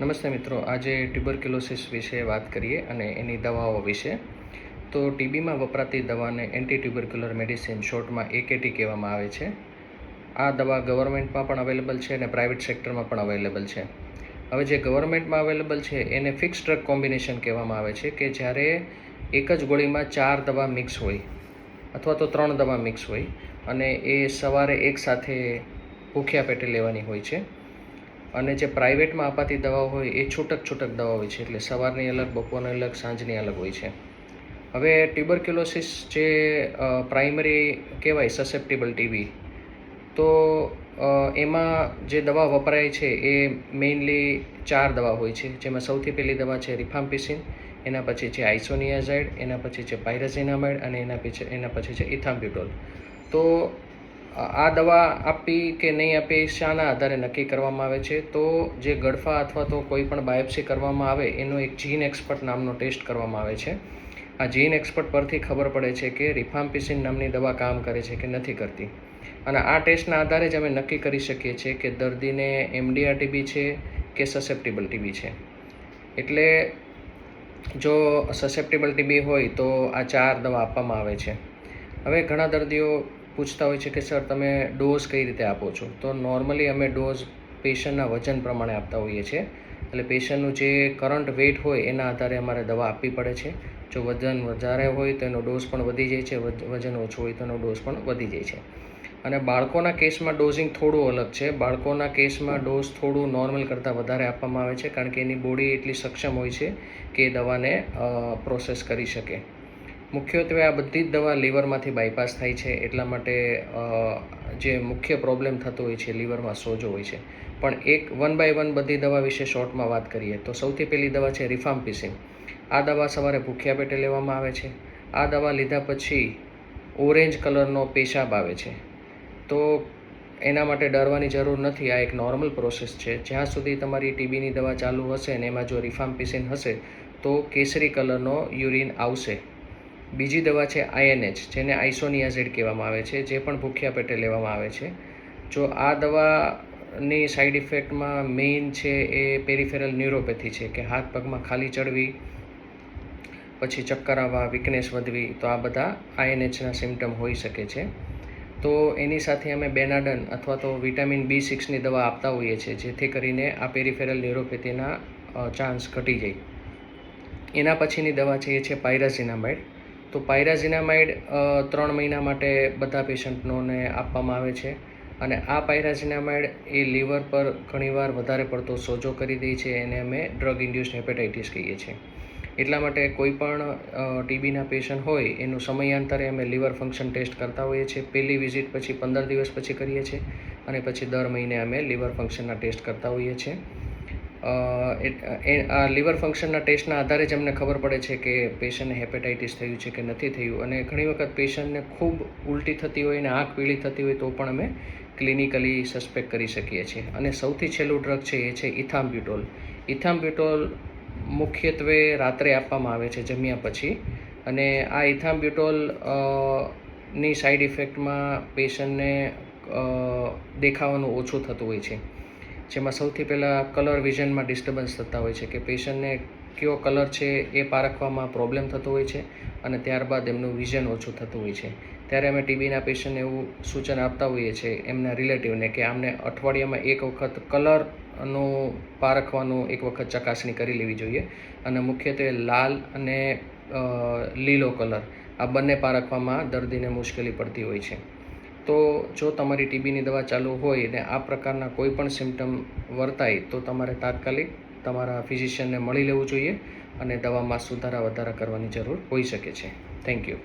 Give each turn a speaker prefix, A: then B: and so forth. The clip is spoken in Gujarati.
A: નમસ્તે મિત્રો, આજે ટ્યુબરક્યુલોસિસ વિશે વાત કરીએ અને એની દવાઓ વિશે. તો ટીબીમાં વપરાતી દવાને એન્ટી ટ્યુબરક્યુલર મેડિસિન શોર્ટમાં એકેટી કહેવામાં આવે છે. આ દવા ગવર્મેન્ટમાં પણ અવેલેબલ છે અને પ્રાઇવેટ સેક્ટરમાં પણ અવેલેબલ છે. હવે જે ગવર્મેન્ટમાં અવેલેબલ છે, એને ફિક્સ ડ્રગ કોમ્બિનેશન કહેવામાં આવે છે કે જ્યારે એક જ ગોળીમાં ચાર દવા મિક્સ હોય અથવા તો ત્રણ દવા મિક્સ હોય અને એ સવારે એકસાથે ભૂખ્યા પેટે લેવાની હોય છે. અને જે પ્રાઇવેટમાં અપાતી દવાઓ હોય એ છૂટક છૂટક દવા હોય છે, એટલે સવારની અલગ, બપોરની અલગ, સાંજની અલગ હોય છે. હવે ટ્યુબરક્યુલોસિસ જે પ્રાઇમરી કહેવાય સસેપ્ટેબલ ટીબી તો એમાં જે દવા વપરાય છે એ મેઇનલી ચાર દવા હોય છે. જેમાં સૌથી પહેલી દવા છે રિફામ્પિસિન, એના પછી છે આઇસોનિયાઝાઇડ, એના પછી છે પાયરાઝિનામાઇડ અને એના પછી એના પછી છે ઇથામ્બ્યુટોલ તો આ દવા આપી કે નહીં આપી, શાના આધારે નક્કી કરવામાં આવે છે. તો જે ગળફા અથવા તો કોઈ પણ બાયોપ્સી કરવામાં આવે, એનો એક જીન એક્સપર્ટ નામનો ટેસ્ટ કરવામાં આવે છે. આ જીન એક્સપર્ટ પરથી ખબર પડે છે કે રિફામ્પિસિન નામની દવા કામ કરે છે કે નથી કરતી. અને આ ટેસ્ટના આધારે જ અમે નક્કી કરી શકીએ છીએ કે દર્દીને એમડીઆર ટીબી છે કે સસેપ્ટેબલ ટીબી છે. એટલે જો સસેપ્ટેબલ ટીબી હોય તો આ ચાર દવા આપવામાં આવે છે. હવે ઘણા દર્દીઓ પૂછતા હોય છે કે, સર, તમે ડોઝ કઈ રીતે આપો છો? તો નોર્મલી અમે ડોઝ પેશન્ટના વજન પ્રમાણે આપતા હોઈએ છીએ. એટલે પેશન્ટનું જે કરંટ વેઇટ હોય, એના આધારે અમારે દવા આપવી પડે છે. જો વજન વધારે હોય, તો એનો ડોઝ પણ વધી જાય છે. વજ- વજન ઓછું હોય, તો એનો ડોઝ પણ વધી જાય છે. અને બાળકોના કેસમાં ડોઝિંગ થોડું અલગ છે. બાળકોના કેસમાં ડોઝ થોડું નોર્મલ કરતાં વધારે આપવામાં આવે છે, કારણ કે એની બોડી એટલી સક્ષમ હોય છે કે એ દવાને પ્રોસેસ કરી શકે. મુખ્યત્વે આ બધી જ દવા લીવરમાંથી બાયપાસ થાય છે, એટલા માટે જે મુખ્ય પ્રોબ્લેમ થતો હોય છે, લીવરમાં સોજો હોય છે. પણ એક વન બાય વન બધી દવા વિશે શોર્ટમાં વાત કરીએ, તો સૌથી પહેલી દવા છે રિફામ્પિસિન આ દવા સવારે ભૂખ્યા પેટે લેવામાં આવે છે. આ દવા લીધા પછી ઓરેન્જ કલરનો પેશાબ આવે છે. તો એના માટે ડરવાની જરૂર નથી, આ એક નોર્મલ પ્રોસેસ છે. જ્યાં સુધી તમારી ટીબીની દવા ચાલુ હશે ને એમાં જો રિફામ્પિસિન હશે, તો કેસરી કલરનો યુરિન આવશે. બીજી દવા છે આઈએનએચ જેને આઇસોનિયાઝિડ કહેવામાં આવે છે, જે પણ ભૂખ્યા પેટે લેવામાં આવે છે. જો આ દવાની સાઈડ ઇફેક્ટમાં મેઇન છે એ પેરિફેરલ ન્યુરોપેથી છે, કે હાથ પગમાં ખાલી ચડવી, પછી ચક્કર આવવા વીકનેસ વધવી, તો આ બધા આઈએનએચના સિમ્ટમ હોઈ શકે છે. તો એની સાથે અમે બેનાડન અથવા તો વિટામિન બી સિક્સની દવા આપતા હોઈએ છીએ, જેથી કરીને આ પેરિફેરલ ન્યુરોપેથીના ચાન્સ ઘટી જાય. એના પછીની દવા છે એ છે પાયરાઝિનામાઇડ તો પાયરાઝિનામાઇડ ત્રણ મહિના માટે બધા પેશન્ટનોને આપવામાં આવે છે. અને આ પાયરાઝિનામાઇડ એ લીવર પર ઘણીવાર વધારે પડતો સોજો કરી દે છે એને અમે ડ્રગ ઇન્ડ્યુસ હેપેટાઇટિસ કહીએ છીએ. એટલા માટે કોઈ પણ ટીબીના પેશન્ટ હોય એનું સમયાંતરે અમે લીવર ફંક્શન ટેસ્ટ કરતા હોઈએ છીએ. પહેલી વિઝિટ પછી પંદર દિવસ પછી કરીએ છીએ અને પછી દર મહિને અમે લીવર ફંક્શનના ટેસ્ટ કરતા હોઈએ છીએ. લીવર ફંક્શનના ટેસ્ટના આધારે જ અમને ખબર પડે છે કે પેશન્ટને હેપેટાઇટિસ થયું છે કે નથી થયું. અને ઘણી વખત પેશન્ટને ખૂબ ઉલટી થતી હોય અને આંખ પીળી થતી હોય તો પણ અમે ક્લિનિકલી સસ્પેક્ટ કરી શકીએ છીએ. અને સૌથી છેલ્લું ડ્રગ છે એ છે ઇથામ્બ્યુટોલ. ઇથામ્બ્યુટોલ મુખ્યત્વે રાત્રે આપવામાં આવે છે, જમ્યા પછી. અને આ ઇથામ્બ્યુટોલની સાઈડ ઇફેક્ટમાં પેશન્ટને દેખાવાનું ઓછું થતું હોય છે. જેમાં સૌથી પહેલાં કલર વિઝનમાં ડિસ્ટર્બન્સ થતા હોય છે કે પેશન્ટને કયો કલર છે એ પારખવામાં પ્રોબ્લેમ થતો હોય છે અને ત્યારબાદ એમનું વિઝન ઓછું થતું હોય છે. ત્યારે અમે ટીબીના પેશન્ટને એવું સૂચન આપતા હોઈએ છીએ એમના રિલેટિવને કે આમને અઠવાડિયામાં એક વખત કલરનું પારખવાનું એક વખત ચકાસણી કરી લેવી જોઈએ અને મુખ્યત્વે લાલ અને લીલો કલર આ બંને પારખવામાં દર્દીને મુશ્કેલી પડતી હોય છે. તો જો તમારી ટીબીની દવા ચાલુ હોય ને આ પ્રકારના કોઈ પણ સિમ્ટમ વર્તાય, તો તમારે તાત્કાલિક તમારા ફિઝિશિયનને મળી લેવું જોઈએ અને દવામાં સુધારા વધારા કરવાની જરૂર હોઈ શકે છે. Thank you